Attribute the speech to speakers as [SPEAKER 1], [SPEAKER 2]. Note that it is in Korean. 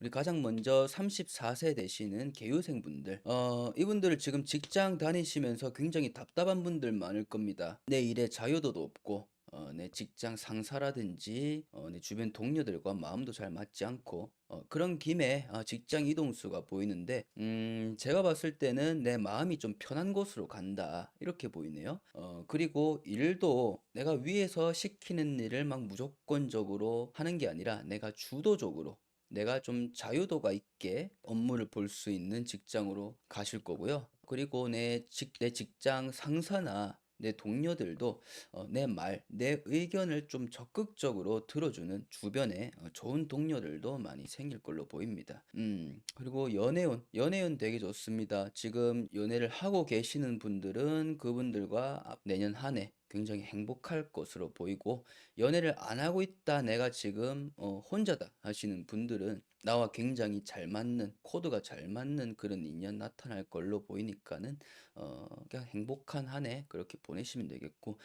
[SPEAKER 1] 우리 가장 먼저 34세 되시는 개유생분들, 어, 이분들 지금 직장 다니시면서 굉장히 답답한 분들 많을 겁니다. 내 일에 자유도도 없고, 어, 내 직장 상사라든지, 어, 내 주변 동료들과 마음도 잘 맞지 않고, 어, 그런 김에 어, 직장 이동수가 보이는데, 음, 제가 봤을 때는 내 마음이 좀 편한 곳으로 간다. 이렇게 보이네요. 어, 그리고 일도 내가 위에서 시키는 일을 막 무조건적으로 하는 게 아니라 내가 주도적으로 내가 좀 자유도가 있게 업무를 볼 수 있는 직장으로 가실 거고요. 그리고 내 직, 내 직장 상사나 내 동료들도 어, 내 말, 내 의견을 좀 적극적으로 들어주는 주변에 어, 좋은 동료들도 많이 생길 걸로 보입니다. 음, 그리고 연애운, 연애운 되게 좋습니다. 지금 연애를 하고 계시는 분들은 그분들과 앞- 내년 한 해 굉장히 행복할 것으로 보이고 연애를 안 하고 있다 내가 지금 어, 혼자다 하시는 분들은 나와 굉장히 잘 맞는 코드가 잘 맞는 그런 인연 나타날 걸로 보이니까는 어, 그냥 행복한 한 해 그렇게 보내시면 되겠고